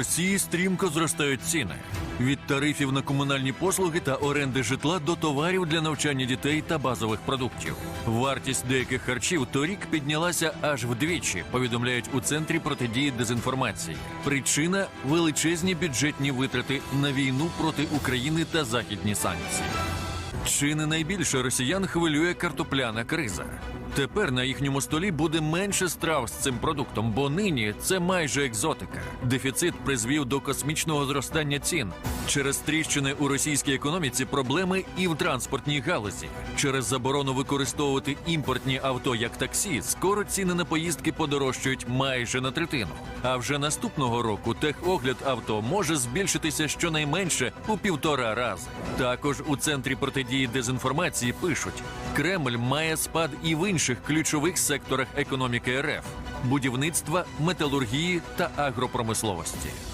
Росії стрімко зростають ціни від тарифів на комунальні послуги та оренди житла до товарів для навчання дітей та базових продуктів. Вартість деяких харчів торік піднялася аж вдвічі. Повідомляють у центрі протидії дезінформації. Причина величезні бюджетні витрати на війну проти України та західні санкції. Чи не найбільше росіян хвилює картопляна криза? Тепер на їхньому столі буде менше страв з цим продуктом, бо нині це майже екзотика. Дефіцит призвів до космічного зростання цін. Через тріщини у російській економіці проблеми і в транспортній галузі. Через заборону використовувати імпортні авто як таксі, скоро ціни на поїздки подорожчають майже на третину. А вже наступного року техогляд авто може збільшитися щонайменше у півтора рази. Також у центрі протидії дезінформації пишуть: Кремль має спад і в інших ключових секторах економіки РФ будівництва, металургії та агропромисловості.